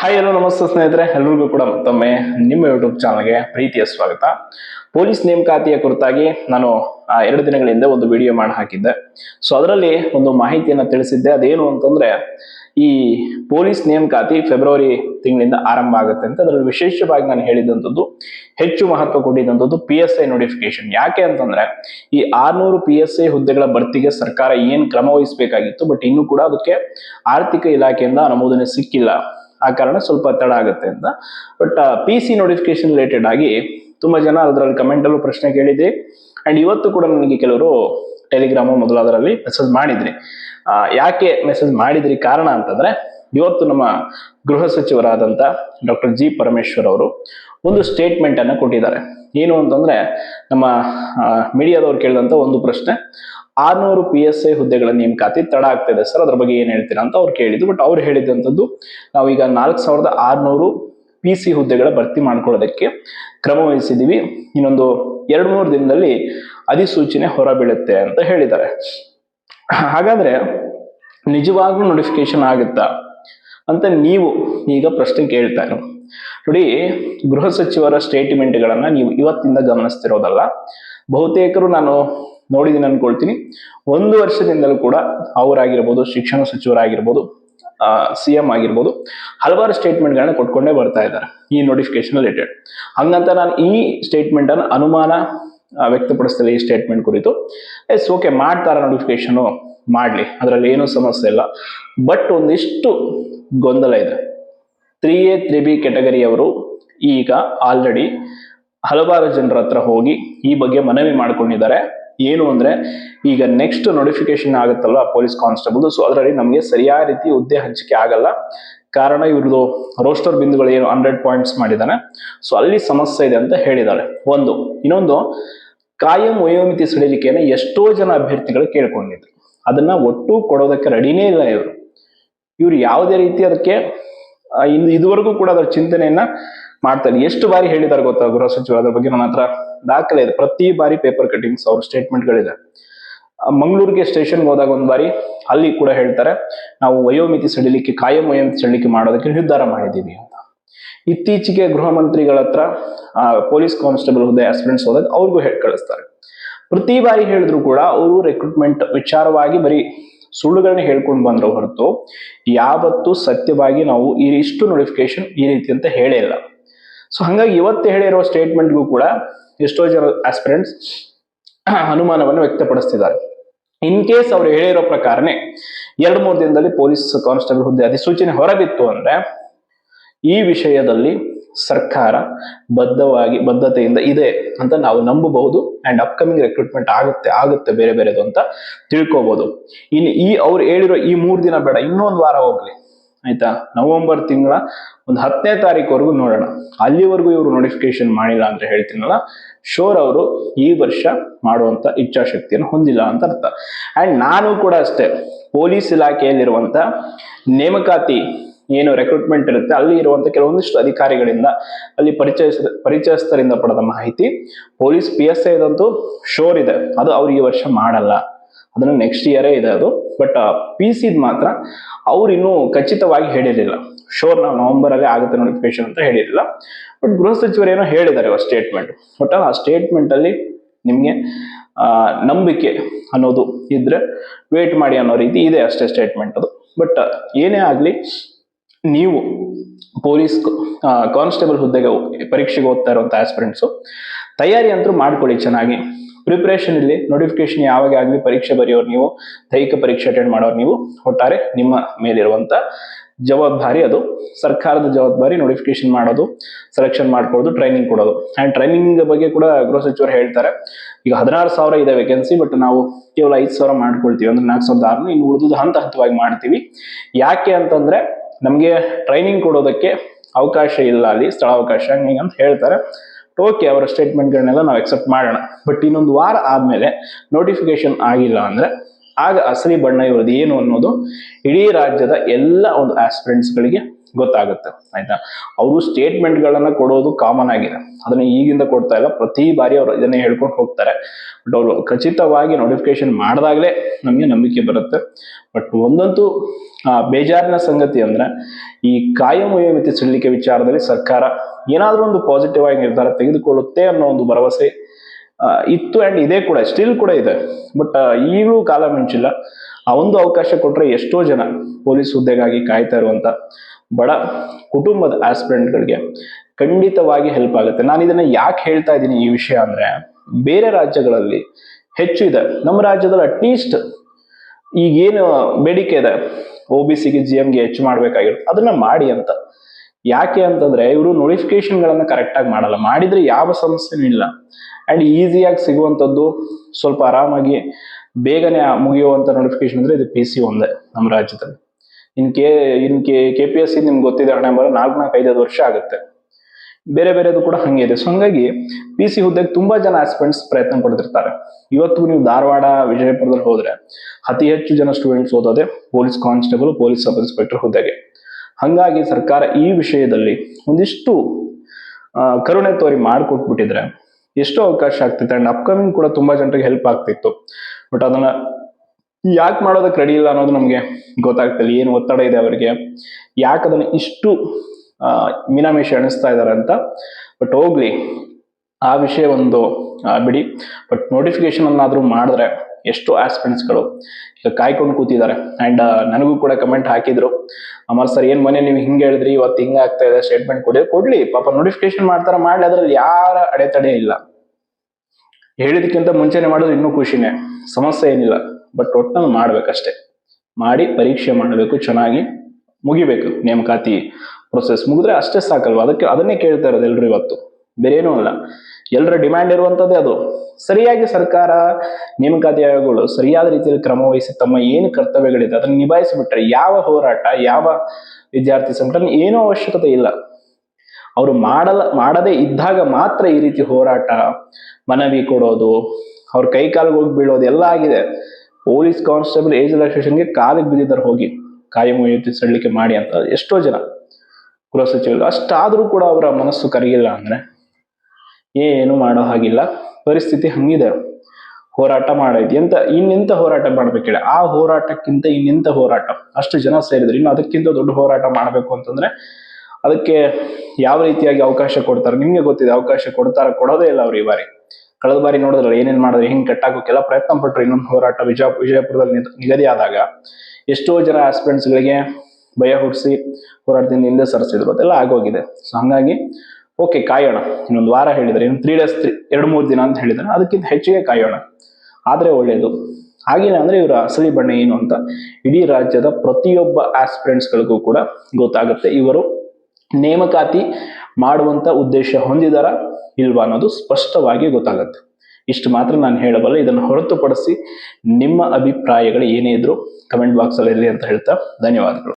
Hi hello ನಮಸ್ತೆ ಸ್ನೇಹಿತರೆ. ಎಲ್ಲರಿಗೂ ಕೂಡ ಮತ್ತೊಮ್ಮೆ ನಿಮ್ಮ ಯೂಟ್ಯೂಬ್ ಚಾನಲ್ಗೆ ಪ್ರೀತಿಯ ಸ್ವಾಗತ. ಪೊಲೀಸ್ ನೇಮಕಾತಿಯ ಕುರಿತಾಗಿ ನಾನು ಎರಡು ದಿನಗಳ ಹಿಂದೆ ಒಂದು ವಿಡಿಯೋ ಮಾಡಿ ಹಾಕಿದ್ದೆ. ಸೊ ಅದರಲ್ಲಿ ಒಂದು ಮಾಹಿತಿಯನ್ನು ತಿಳಿಸಿದ್ದೆ. ಅದೇನು ಅಂತಂದ್ರೆ, ಈ ಪೊಲೀಸ್ ನೇಮಕಾತಿ ಫೆಬ್ರವರಿ ತಿಂಗಳಿಂದ ಆರಂಭ ಆಗುತ್ತೆ ಅಂತ. ಅದರಲ್ಲಿ ವಿಶೇಷವಾಗಿ ನಾನು ಹೇಳಿದಂಥದ್ದು, ಹೆಚ್ಚು ಮಹತ್ವ ಕೊಟ್ಟಿದ್ದಂಥದ್ದು ಪಿ ಎಸ್ ಐ ನೋಟಿಫಿಕೇಶನ್ ಯಾಕೆ ಅಂತಂದ್ರೆ, ಈ ಆರ್ನೂರು ಪಿ ಎಸ್ ಐ ಹುದ್ದೆಗಳ ಭರ್ತಿಗೆ ಸರ್ಕಾರ ಏನು ಕ್ರಮ ವಹಿಸಬೇಕಾಗಿತ್ತು ಬಟ್ ಇನ್ನೂ ಕೂಡ ಅದಕ್ಕೆ ಆರ್ಥಿಕ ಇಲಾಖೆಯಿಂದ ಅನುಮೋದನೆ ಸಿಕ್ಕಿಲ್ಲ. ಆ ಕಾರಣ ಸ್ವಲ್ಪ ತಡ ಆಗುತ್ತೆ ಅಂತ. But P C notification related ಆಗಿ ತುಂಬಾ ಜನ ಅದರಲ್ಲಿ ಕಮೆಂಟ್ ಅಲ್ಲೂ ಪ್ರಶ್ನೆ ಕೇಳಿದ್ರಿ ಅಂಡ್ ಇವತ್ತು ಕೂಡ ನನಗೆ ಕೆಲವರು ಟೆಲಿಗ್ರಾಮು ಮೊದಲಾದರಲ್ಲಿ ಮೆಸೇಜ್ ಮಾಡಿದ್ರಿ. ಯಾಕೆ ಮೆಸೇಜ್ ಮಾಡಿದ್ರಿ ಕಾರಣ ಅಂತಂದ್ರೆ, ಇವತ್ತು ನಮ್ಮ ಗೃಹ ಸಚಿವರಾದಂತ ಡಾಕ್ಟರ್ ಜಿ ಪರಮೇಶ್ವರ್ ಅವರು ಒಂದು ಸ್ಟೇಟ್ಮೆಂಟ್ ಅನ್ನ ಕೊಟ್ಟಿದ್ದಾರೆ. ಏನು ಅಂತಂದ್ರೆ, ನಮ್ಮ ಮೀಡಿಯಾದವ್ರು ಕೇಳಿದಂತ ಒಂದು ಪ್ರಶ್ನೆ. ಆರ್ನೂರು ಪಿ ಎಸ್ ಐ ಹುದ್ದೆಗಳ ನೇಮಕಾತಿ ತಡ ಆಗ್ತಿದೆ. ಸರ್, ಅದ್ರ ಬಗ್ಗೆ ಏನ್ ಹೇಳ್ತೀರಾ ಅಂತ ಅವ್ರು ಕೇಳಿದ್ರು ಬಟ್ ಅವ್ರು ಹೇಳಿದಂಥದ್ದು ನಾವೀಗ ನಾಲ್ಕು ಸಾವಿರದ ಆರ್ನೂರು ಪಿ ಸಿ ಹುದ್ದೆಗಳ ಭರ್ತಿ ಮಾಡ್ಕೊಳ್ಳೋದಕ್ಕೆ ಕ್ರಮ ವಹಿಸಿದೀವಿ ಇನ್ನೊಂದು ಎರಡು ಮೂರು ದಿನದಲ್ಲಿ ಅಧಿಸೂಚನೆ ಹೊರಬೀಳುತ್ತೆ ಅಂತ ಹೇಳಿದ್ದಾರೆ. ಹಾಗಾದ್ರೆ ನಿಜವಾಗ್ಲೂ ನೋಟಿಫಿಕೇಶನ್ ಆಗುತ್ತಾ ಅಂತ ನೀವು ಈಗ ಪ್ರಶ್ನೆ ಕೇಳ್ತಾ ಇರೋ ನೋಡಿ, ಗೃಹ ಸಚಿವರ ಸ್ಟೇಟ್ಮೆಂಟ್ಗಳನ್ನ ನೀವು ಇವತ್ತಿಂದ ಗಮನಿಸ್ತಿರೋದಲ್ಲ. ಬಹುತೇಕರು ನಾನು ನೋಡಿದ್ದೀನಿ ಅನ್ಕೊಳ್ತೀನಿ. ಒಂದು ವರ್ಷದಿಂದಲೂ ಕೂಡ ಅವರಾಗಿರ್ಬೋದು, ಶಿಕ್ಷಣ ಸಚಿವರಾಗಿರ್ಬೋದು ಸಿ ಎಂ ಆಗಿರ್ಬೋದು, ಹಲವಾರು ಸ್ಟೇಟ್ಮೆಂಟ್ಗಳನ್ನ ಕೊಟ್ಕೊಂಡೇ ಬರ್ತಾ ಇದ್ದಾರೆ ಈ ನೋಟಿಫಿಕೇಶನ್ ರಿಲೇಟೆಡ್ ಹಂಗಂತ ನಾನು ಈ ಸ್ಟೇಟ್ಮೆಂಟ್ ಅನ್ನು ಅನುಮಾನ ವ್ಯಕ್ತಪಡಿಸ್ತೇನೆ ಈ ಸ್ಟೇಟ್ಮೆಂಟ್ ಕುರಿತು, ಎಸ್ ಓಕೆ ಮಾಡ್ತಾರ ನೋಟಿಫಿಕೇಶನು ಮಾಡಲಿ. ಅದರಲ್ಲಿ ಏನೂ ಸಮಸ್ಯೆ ಇಲ್ಲ. ಬಟ್ ಒಂದಿಷ್ಟು ಗೊಂದಲ ಇದೆ. ತ್ರೀ ಎ ತ್ರೀ ಬಿ ಕೆಟಗರಿಯವರು ಈಗ ಆಲ್ರೆಡಿ ಹಲವಾರು ಜನರ ಹತ್ರ ಹೋಗಿ ಈ ಬಗ್ಗೆ ಮನವಿ ಮಾಡ್ಕೊಂಡಿದ್ದಾರೆ. ಏನು ಅಂದ್ರೆ ಈಗ ನೆಕ್ಸ್ಟ್ ನೋಟಿಫಿಕೇಶನ್ ಆಗುತ್ತಲ್ಲ ಪೊಲೀಸ್ ಕಾನ್ಸ್ಟೇಬಲ್ ಸೊ ಅದರಲ್ಲಿ ನಮಗೆ ಸರಿಯಾದ ರೀತಿ ಹುದ್ದೆ ಹಂಚಿಕೆ ಆಗಲ್ಲ. ಕಾರಣ ಇವ್ರದ್ದು ರೋಸ್ಟರ್ ಬಿಂದುಗಳು ಏನು ಹಂಡ್ರೆಡ್ ಪಾಯಿಂಟ್ಸ್ ಮಾಡಿದ್ದಾನೆ. ಸೊ ಅಲ್ಲಿ ಸಮಸ್ಯೆ ಇದೆ ಅಂತ ಹೇಳಿದ್ದಾರೆ. ಒಂದು. ಇನ್ನೊಂದು, ಕಾಯಂ ವಯೋಮಿತಿ ಸಡಿಲಿಕೆಯನ್ನು ಎಷ್ಟೋ ಜನ ಅಭ್ಯರ್ಥಿಗಳು ಕೇಳ್ಕೊಂಡಿದ್ರು. ಅದನ್ನ ಒಟ್ಟು ಕೊಡೋದಕ್ಕೆ ರೆಡಿನೇ ಇಲ್ಲ ಇವರು. ಇವ್ರು ಯಾವುದೇ ರೀತಿ ಅದಕ್ಕೆ ಇದುವರೆಗೂ ಕೂಡ ಅದರ ಚಿಂತನೆಯನ್ನ ಮಾಡ್ತಾರೆ. ಎಷ್ಟು ಬಾರಿ ಹೇಳಿದಾರೆ ಗೊತ್ತಾ ಗೃಹ ಸಚಿವರು? ಅದ್ರ ಬಗ್ಗೆ ನನ್ನ ಹತ್ರ ದಾಖಲೆ ಇದೆ. ಪ್ರತಿ ಬಾರಿ ಪೇಪರ್ ಕಟಿಂಗ್ಸ್ ಅವ್ರ ಸ್ಟೇಟ್ಮೆಂಟ್ಗಳಿದೆ ಮಂಗಳೂರಿಗೆ ಸ್ಟೇಷನ್ಗೆ ಹೋದಾಗ ಒಂದ್ ಬಾರಿ ಅಲ್ಲಿ ಕೂಡ ಹೇಳ್ತಾರೆ, ನಾವು ವಯೋಮಿತಿ ಸಡಿಲಿಕ್ಕೆ, ಕಾಯಂ ವಯೋಮಿತಿ ಸಡಿಲಿಕ್ಕೆ ಮಾಡೋದಕ್ಕೆ ನಿರ್ಧಾರ ಮಾಡಿದ್ದೀವಿ ಅಂತ. ಇತ್ತೀಚೆಗೆ ಗೃಹ ಮಂತ್ರಿಗಳ ಹತ್ರ ಪೊಲೀಸ್ ಕಾನ್ಸ್ಟೇಬಲ್ ಹುದ್ದೆ ಆಸ್ಪಿರೆಂಟ್ಸ್ ಹೋದಾಗ ಅವ್ರಿಗೂ ಹೇಳಿ ಕಳಿಸ್ತಾರೆ. ಪ್ರತಿ ಬಾರಿ ಹೇಳಿದ್ರು ಕೂಡ ಅವರು ರೆಕ್ರೂಟ್ಮೆಂಟ್ ವಿಚಾರವಾಗಿ ಬರೀ ಸುಳ್ಳುಗಳನ್ನ ಹೇಳ್ಕೊಂಡು ಬಂದ್ರು ಹೊರತು, ಯಾವತ್ತೂ ಸತ್ಯವಾಗಿ ನಾವು ಈ ಇಷ್ಟು ನೋಟಿಫಿಕೇಶನ್ ಈ ರೀತಿ ಅಂತ ಹೇಳೇ ಇಲ್ಲ. ಸೊ ಹಂಗಾಗಿ ಇವತ್ತು ಹೇಳಿರೋ ಸ್ಟೇಟ್ಮೆಂಟ್ಗೂ ಕೂಡ ಎಷ್ಟೋ ಜನ ಆಸ್ಪಿರೆಂಟ್ಸ್ ಅನುಮಾನವನ್ನು ವ್ಯಕ್ತಪಡಿಸ್ತಿದ್ದಾರೆ. ಇನ್ ಕೇಸ್ ಅವ್ರು ಹೇಳಿರೋ ಪ್ರಕಾರನೇ, ಎರಡು ಮೂರು ದಿನದಲ್ಲಿ ಪೊಲೀಸ್ ಕಾನ್ಸ್ಟೇಬಲ್ ಹುದ್ದೆ ಅಧಿಸೂಚನೆ ಹೊರಬಿತ್ತು ಅಂದ್ರೆ, ಈ ವಿಷಯದಲ್ಲಿ ಸರ್ಕಾರ ಬದ್ಧವಾಗಿ, ಬದ್ಧತೆಯಿಂದ ಇದೆ ಅಂತ ನಾವು ನಂಬಬಹುದು ಅಂಡ್ ಅಪ್ಕಮಿಂಗ್ ರೆಕ್ರೂಟ್ಮೆಂಟ್ ಆಗುತ್ತೆ ಆಗುತ್ತೆ ಬೇರೆ ಬೇರೆದು ಅಂತ ತಿಳ್ಕೋಬಹುದು ಇನ್ನು ಈ ಅವ್ರು ಹೇಳಿರೋ ಈ ಮೂರು ದಿನ ಬೇಡ, ಇನ್ನೊಂದು ವಾರ ಹೋಗ್ಲಿ. ಆಯ್ತಾ? ನವೆಂಬರ್ ತಿಂಗಳ ಒಂದು ಹತ್ತನೇ ತಾರೀಕುವರೆಗೂ ನೋಡೋಣ. ಅಲ್ಲಿವರೆಗೂ ಇವರು ನೋಟಿಫಿಕೇಶನ್ ಮಾಡಿಲ್ಲ ಅಂತ ಹೇಳ್ತೀನಲ್ಲ ಶೋರ್ ಅವರು ಈ ವರ್ಷ ಮಾಡುವಂತ ಇಚ್ಛಾಶಕ್ತಿಯನ್ನು ಹೊಂದಿಲ್ಲ ಅಂತ ಅರ್ಥ. ಅಂಡ್ ನಾನು ಕೂಡ ಅಷ್ಟೇ, ಪೊಲೀಸ್ ಇಲಾಖೆಯಲ್ಲಿರುವಂತ ನೇಮಕಾತಿ ಏನು ರೆಕ್ರೂಟ್ಮೆಂಟ್ ಇರುತ್ತೆ, ಅಲ್ಲಿ ಇರುವಂತ ಕೆಲವೊಂದಿಷ್ಟು ಅಧಿಕಾರಿಗಳಿಂದ, ಅಲ್ಲಿ ಪರಿಚಯ ಪರಿಚಯಸ್ಥರಿಂದ ಪಡೆದ ಮಾಹಿತಿ, ಪೊಲೀಸ್ ಪಿ ಎಸ್ ಐದಂತೂ ಶೋರ್ ಇದೆ. ಅದು ಅವ್ರು ಈ ವರ್ಷ ಮಾಡಲ್ಲ. ಅದನ್ನ ನೆಕ್ಸ್ಟ್ ಇಯರೇ ಇದೆ ಅದು. ಬಟ್ ಪಿ ಸಿದ್ ಮಾತ್ರ ಅವ್ರು ಇನ್ನೂ ಖಚಿತವಾಗಿ ಹೇಳಿರಲಿಲ್ಲ. ಶೋರ್ ನಾವು ನವೆಂಬರ್ ಅಲ್ಲೇ ಆಗುತ್ತೆ ನೋಟಿಫಿಕೇಶನ್ ಅಂತ ಹೇಳಿರಲಿಲ್ಲ. ಬಟ್ ಗೃಹ ಸಚಿವರು ಏನೋ ಹೇಳಿದ್ದಾರೆ ಅವ್ರ ಸ್ಟೇಟ್ಮೆಂಟ್ ಬಟ್ ಆ ಸ್ಟೇಟ್ಮೆಂಟ್ ಅಲ್ಲಿ ನಿಮ್ಗೆ ನಂಬಿಕೆ ಅನ್ನೋದು ಇದ್ರೆ ವೇಟ್ ಮಾಡಿ ಅನ್ನೋ ರೀತಿ ಇದೆ ಅಷ್ಟೇ ಸ್ಟೇಟ್ಮೆಂಟ್ ಅದು. ಬಟ್ ಏನೇ ಆಗ್ಲಿ ನೀವು ಪೊಲೀಸ್ ಕಾನ್ಸ್ಟೇಬಲ್ ಹುದ್ದೆಗೆ ಪರೀಕ್ಷೆಗೆ ಓದ್ತಾ ಇರುವಂತ ಆಸ್ಪಿರೆಂಟ್ಸು ತಯಾರಿ ಅಂತೂ ಮಾಡ್ಕೊಳ್ಳಿ ಚೆನ್ನಾಗಿ. ಪ್ರಿಪರೇಷನ್ ಇಲ್ಲಿ ನೋಟಿಫಿಕೇಶನ್ ಯಾವಾಗ ಆಗಲಿ ಪರೀಕ್ಷೆ ಬರೆಯೋರು ನೀವು, ದೈಹಿಕ ಪರೀಕ್ಷೆ ಅಟೆಂಡ್ ಮಾಡೋರು ನೀವು, ಒಟ್ಟಾರೆ ನಿಮ್ಮ ಮೇಲಿರುವಂತ ಜವಾಬ್ದಾರಿ ಅದು. ಸರ್ಕಾರದ ಜವಾಬ್ದಾರಿ ನೋಟಿಫಿಕೇಶನ್ ಮಾಡೋದು ಸೆಲೆಕ್ಷನ್ ಮಾಡ್ಕೊಳ್ಳೋದು ಟ್ರೈನಿಂಗ್ ಕೊಡೋದು. ಆ್ಯಂಡ್ ಟ್ರೈನಿಂಗ್ ಬಗ್ಗೆ ಕೂಡ ಗೃಹ ಸಚಿವರು ಹೇಳ್ತಾರೆ. ಈಗ ಹದಿನಾರು ಸಾವಿರ ಇದೆ ವೇಕೆನ್ಸಿ ಬಟ್ ನಾವು ಕೇವಲ ಐದು ಸಾವಿರ ಮಾಡ್ಕೊಳ್ತೀವಿ. ಅಂದ್ರೆ ನಾಲ್ಕು ಸಾವಿರದ ಆರು ಇನ್ನು ಉಳಿದು ಹಂತ ಹಂತವಾಗಿ ಮಾಡ್ತೀವಿ. ಯಾಕೆ ಅಂತಂದ್ರೆ ನಮಗೆ ಟ್ರೈನಿಂಗ್ ಕೊಡೋದಕ್ಕೆ ಅವಕಾಶ ಇಲ್ಲ ಅಲ್ಲಿ, ಸ್ಥಳಾವಕಾಶ ಅಂತ ಹೇಳ್ತಾರೆ. ಓಕೆ, ಅವರ ಸ್ಟೇಟ್ಮೆಂಟ್ಗಳನ್ನೆಲ್ಲ ನಾವು ಎಕ್ಸೆಪ್ಟ್ ಮಾಡೋಣ. ಬಟ್ ಇನ್ನೊಂದು ವಾರ ಆದ್ಮೇಲೆ ನೋಟಿಫಿಕೇಶನ್ ಆಗಿಲ್ಲ ಅಂದ್ರೆ ಆಗ ಅಸಲಿ ಬಣ್ಣ ಇರೋದು ಏನು ಅನ್ನೋದು ಇಡೀ ರಾಜ್ಯದ ಎಲ್ಲ ಒಂದು ಆಸ್ಪಿರೆಂಟ್ಸ್ಗಳಿಗೆ ಗೊತ್ತಾಗುತ್ತೆ, ಆಯ್ತಾ? ಅವರು ಸ್ಟೇಟ್ಮೆಂಟ್ಗಳನ್ನ ಕೊಡೋದು ಕಾಮನ್ ಆಗಿದೆ. ಅದನ್ನ ಈಗಿಂದ ಕೊಡ್ತಾ ಇಲ್ಲ, ಪ್ರತಿ ಬಾರಿ ಅವರು ಇದನ್ನೇ ಹೇಳ್ಕೊಂಡು ಹೋಗ್ತಾರೆ. ಬಟ್ ಅವರು ಖಚಿತವಾಗಿ ನೋಟಿಫಿಕೇಶನ್ ಮಾಡಿದಾಗಲೇ ನಮಗೆ ನಂಬಿಕೆ ಬರುತ್ತೆ. ಬಟ್ ಒಂದಂತೂ ಬೇಜಾರಿನ ಸಂಗತಿ ಅಂದ್ರೆ, ಈ ಕಾಯಂ ಮಿತಿ ಸಡಿಲಿಕೆ ವಿಚಾರದಲ್ಲಿ ಸರ್ಕಾರ ಏನಾದರೂ ಒಂದು ಪಾಸಿಟಿವ್ ಆಗಿ ನಿರ್ಧಾರ ತೆಗೆದುಕೊಳ್ಳುತ್ತೆ ಅನ್ನೋ ಒಂದು ಭರವಸೆ ಇತ್ತು ಅಂಡ್ ಇದೇ ಕೂಡ ಸ್ಟಿಲ್ ಕೂಡ ಇದೆ. ಬಟ್ ಈಗಲೂ ಕಾಲ ಮಿಂಚಿಲ್ಲ. ಆ ಒಂದು ಅವಕಾಶ ಕೊಟ್ಟರೆ ಎಷ್ಟೋ ಜನ ಪೊಲೀಸ್ ಹುದ್ದೆಗಾಗಿ ಕಾಯ್ತಾ ಇರುವಂತ ಬಡ ಕುಟುಂಬದ ಆಸ್ಪಿರೆಂಟ್ಗಳಿಗೆ ಖಂಡಿತವಾಗಿ ಹೆಲ್ಪ್ ಆಗುತ್ತೆ. ನಾನು ಇದನ್ನ ಯಾಕೆ ಹೇಳ್ತಾ ಇದ್ದೀನಿ ಈ ವಿಷಯ ಅಂದ್ರೆ, ಬೇರೆ ರಾಜ್ಯಗಳಲ್ಲಿ ಹೆಚ್ಚು ಇದೆ. ನಮ್ಮ ರಾಜ್ಯದಲ್ಲಿ ಅಟ್ಲೀಸ್ಟ್ ಈಗೇನು ಬೇಡಿಕೆ ಇದೆ ಒ ಬಿ ಸಿಗೆ ಜಿ ಎಮ್ಗೆ ಹೆಚ್ಚು ಮಾಡ್ಬೇಕಾಗಿರುತ್ತೆ ಅದನ್ನ ಮಾಡಿ ಅಂತ. ಯಾಕೆ ಅಂತಂದ್ರೆ, ಇವರು ನೋಟಿಫಿಕೇಶನ್ಗಳನ್ನ ಕರೆಕ್ಟಾಗಿ ಮಾಡಲ್ಲ. ಮಾಡಿದ್ರೆ ಯಾವ ಸಮಸ್ಯೆನೂ ಇಲ್ಲ. ಅಂಡ್ ಈಸಿಯಾಗಿ ಸಿಗುವಂಥದ್ದು ಸ್ವಲ್ಪ ಆರಾಮಾಗಿ ಬೇಗನೆ ಮುಗಿಯುವಂತ ನೋಟಿಫಿಕೇಶನ್ ಅಂದ್ರೆ ಇದು ಪಿ ಸಿ ಒಂದೇ ನಮ್ಮ ರಾಜ್ಯದಲ್ಲಿ. ಇನ್ ಕೆ ಇನ್ K K P S C ನಿಮ್ಗೆ ಗೊತ್ತಿದೆ ಹಣೆ ಬರೋ ನಾಲ್ಕು ನಾಲ್ಕು ಐದೈದು ವರ್ಷ ಆಗುತ್ತೆ. ಬೇರೆ ಬೇರೆದು ಕೂಡ ಹಂಗೆ ಇದೆ. ಸೊ ಹಂಗಾಗಿ ಪಿ ಸಿ ಹುದ್ದೆಗೆ ತುಂಬಾ ಜನ ಆಸ್ಪಿರೆಂಟ್ಸ್ ಪ್ರಯತ್ನ ಪಡ್ತಿರ್ತಾರೆ. ಇವತ್ತು ನೀವು ಧಾರವಾಡ, ವಿಜಯಪುರದಲ್ಲಿ ಹೋದ್ರೆ ಅತಿ ಹೆಚ್ಚು ಜನ students ಓದೋದೆ police constable police sub inspector ಹುದ್ದೆಗೆ. ಹಂಗಾಗಿ ಸರ್ಕಾರ ಈ ವಿಷಯದಲ್ಲಿ ಒಂದಿಷ್ಟು ಕರುಣೆ ತೋರಿ ಮಾಡಿಕೊಟ್ಬಿಟ್ಟಿದ್ರೆ ಎಷ್ಟೋ ಅವಕಾಶ ಆಗ್ತಿತ್ತು. ಅಂಡ್ ಅಪ್ಕಮಿಂಗ್ ಕೂಡ ತುಂಬಾ ಜನರಿಗೆ ಹೆಲ್ಪ್ ಆಗ್ತಿತ್ತು. ಬಟ್ ಅದನ್ನ ಯಾಕೆ ಮಾಡೋದಕ್ಕೆ ರೆಡಿ ಇಲ್ಲ ಅನ್ನೋದು ನಮಗೆ ಗೊತ್ತಾಗ್ತಿಲ್ಲ. ಏನು ಒತ್ತಡ ಇದೆ ಅವರಿಗೆ? ಯಾಕೆ ಅದನ್ನು ಇಷ್ಟು ಮೀನಾಮೇಷ ಎಣಿಸ್ತಾ ಇದ್ದಾರೆ ಅಂತ? ಬಟ್ ಹೋಗ್ಲಿ, ಆ ವಿಷಯ ಒಂದು ಬಿಡಿ. ಬಟ್ ನೋಟಿಫಿಕೇಶನ್ ಅನ್ನಾದ್ರೂ ಮಾಡಿದ್ರೆ ಎಷ್ಟೋ ಆಸ್ಪೆಂಟ್ಸ್ಗಳು ಈಗ ಕಾಯ್ಕೊಂಡು ಕೂತಿದ್ದಾರೆ. ಅಂಡ್ ನನಗೂ ಕೂಡ ಕಮೆಂಟ್ ಹಾಕಿದ್ರು. ಅಮರ್ ಸರ್ ಏನು ಮನೆ ನೀವು ಹಿಂಗೆ ಹೇಳಿದ್ರಿ, ಇವತ್ತು ಹಿಂಗೆ ಆಗ್ತಾ ಇದೆ ಸ್ಟೇಟ್ಮೆಂಟ್ ಕೊಡಿ, ಕೊಡ್ಲಿ. ಪಾಪ ನೋಟಿಫಿಕೇಶನ್ ಮಾಡ್ತಾರೆ, ಮಾಡ್ಲಿ. ಅದ್ರಲ್ಲಿ ಯಾರ ಅಡೆತಡೆ ಇಲ್ಲ. ಹೇಳಿದಕ್ಕಿಂತ ಮುಂಚೆನೆ ಮಾಡೋದು ಇನ್ನೂ ಖುಷಿನೇ. ಸಮಸ್ಯೆ ಏನಿಲ್ಲ. ಬಟ್ ಒಟ್ಟಿನಲ್ಲಿ ಮಾಡ್ಬೇಕಷ್ಟೇ. ಮಾಡಿ ಪರೀಕ್ಷೆ ಮಾಡಬೇಕು, ಚೆನ್ನಾಗಿ ಮುಗಿಬೇಕು ನೇಮಕಾತಿ ಪ್ರೊಸೆಸ್ ಮುಗಿದ್ರೆ ಅಷ್ಟೇ ಸಾಕಲ್ವಾ? ಅದಕ್ಕೆ ಅದನ್ನೇ ಕೇಳ್ತಾ ಇರೋದು ಎಲ್ರು ಇವತ್ತು. ಬೇರೇನೂ ಅಲ್ಲ. ಎಲ್ಲರ ಡಿಮ್ಯಾಂಡ್ ಇರುವಂಥದ್ದೇ ಅದು. ಸರಿಯಾಗಿ ಸರ್ಕಾರ, ನೇಮಕಾತಿ ಆಯೋಗಗಳು ಸರಿಯಾದ ರೀತಿಯಲ್ಲಿ ಕ್ರಮವಹಿಸಿ ತಮ್ಮ ಏನು ಕರ್ತವ್ಯಗಳಿದೆ ಅದನ್ನು ನಿಭಾಯಿಸಿಬಿಟ್ರೆ ಯಾವ ಹೋರಾಟ, ಯಾವ ವಿದ್ಯಾರ್ಥಿ ಸಂಘಟನೆ ಏನೂ ಅವಶ್ಯಕತೆ ಇಲ್ಲ. ಅವರು ಮಾಡಲ, ಮಾಡದೇ ಇದ್ದಾಗ ಮಾತ್ರ ಈ ರೀತಿ ಹೋರಾಟ, ಮನವಿ ಕೊಡೋದು, ಅವ್ರ ಕೈ ಕಾಲಿಗೆ ಹೋಗಿ ಬೀಳೋದು ಎಲ್ಲ ಆಗಿದೆ. ಪೊಲೀಸ್ ಕಾನ್ಸ್ಟೇಬಲ್ ಏಜ್ ರಿಲ್ಯಾಕ್ಸೇಷನ್ಗೆ ಕಾಲಿಗೆ ಬಿದ್ದಿದ್ದಾರೆ ಹೋಗಿ ಕಾಯಂ ಮುಯ್ಯುತ್ತಿ ಮಾಡಿ ಅಂತ. ಎಷ್ಟೋ ಜನ ಗೃಹ ಸಚಿವರು ಅಷ್ಟಾದ್ರೂ ಕೂಡ ಅವರ ಮನಸ್ಸು ಕರಗಿಲ್ಲ ಅಂದ್ರೆ ಏನು ಮಾಡೋ ಹಾಗಿಲ್ಲ. ಪರಿಸ್ಥಿತಿ ಹಂಗಿದೆ. ಹೋರಾಟ ಮಾಡೈತಿ. ಎಂತ ಇನ್ನೆಂತ ಹೋರಾಟ ಮಾಡ್ಬೇಕಿಲ್ಲ ಆ ಹೋರಾಟಕ್ಕಿಂತ ಇನ್ನೆಂತ ಹೋರಾಟ? ಅಷ್ಟು ಜನ ಸೇರಿದ್ರು. ಇನ್ನು ಅದಕ್ಕಿಂತ ದೊಡ್ಡ ಹೋರಾಟ ಮಾಡಬೇಕು ಅಂತಂದ್ರೆ ಅದಕ್ಕೆ ಯಾವ ರೀತಿಯಾಗಿ ಅವಕಾಶ ಕೊಡ್ತಾರೆ? ನಿಮ್ಗೆ ಗೊತ್ತಿದೆ, ಅವಕಾಶ ಕೊಡ್ತಾರ ಕೊಡೋದೇ ಇಲ್ಲ ಅವ್ರು ಈ ಬಾರಿ. ಕಳೆದ ಬಾರಿ ನೋಡಿದ್ರಲ್ಲ, ಏನೇನ್ ಮಾಡಿದ್ರೆ, ಹಿಂಗ್ ಕಟ್ಟಾಕೋಕೆಲ್ಲ ಪ್ರಯತ್ನ ಪಟ್ರು ಇನ್ನೊಂದು ಹೋರಾಟ ವಿಜಯ ವಿಜಯಪುರದಲ್ಲಿ ನಿಗದಿ ಆದಾಗ. ಎಷ್ಟೋ ಜನ ಆಸ್ಪಿರೆಂಟ್ಸ್ ಗಳಿಗೆ ಭಯ ಹುಟ್ಟಿಸಿ ಹೋರಾಟದಿಂದ ಹಿಂದೆ ಸರಿಸಿದ್ರು, ಅದೆಲ್ಲ ಆಗೋಗಿದೆ. ಸೊ ಹಂಗಾಗಿ ಓಕೆ ಕಾಯೋಣ. ಇನ್ನೊಂದು ವಾರ ಹೇಳಿದ್ರೆ, ಇನ್ನು ತ್ರೀ ಡೇಸ್ ಎರಡು, ಮೂರು ದಿನ ಅಂತ ಹೇಳಿದ್ರೆ, ಅದಕ್ಕಿಂತ ಹೆಚ್ಚಿಗೆ ಕಾಯೋಣ. ಆದ್ರೆ ಒಳ್ಳೇದು. ಹಾಗೇನೆ ಅಂದ್ರೆ ಇವರ ಅಸಲಿ ಬಣ್ಣ ಏನು ಅಂತ ಇಡೀ ರಾಜ್ಯದ ಪ್ರತಿಯೊಬ್ಬ ಆಸ್ಪಿರೆಂಟ್ಸ್ ಗಳಿಗೂ ಕೂಡ ಗೊತ್ತಾಗುತ್ತೆ. ಇವರು ನೇಮಕಾತಿ ಮಾಡುವಂತ ಉದ್ದೇಶ ಹೊಂದಿದಾರ? ಇಲ್ವಾ ಅನ್ನೋದು ಸ್ಪಷ್ಟವಾಗಿ ಗೊತ್ತಾಗುತ್ತೆ. ಇಷ್ಟು ಮಾತ್ರ ನಾನು ಹೇಳಬಲ್ಲ, ಇದನ್ನು ಹೊರತುಪಡಿಸಿ ನಿಮ್ಮ ಅಭಿಪ್ರಾಯಗಳು ಏನೇ ಇದ್ರು ಕಮೆಂಟ್ ಬಾಕ್ಸ್ ಅಲ್ಲಿ ಇರಲಿ ಅಂತ ಹೇಳ್ತಾ ಧನ್ಯವಾದಗಳು.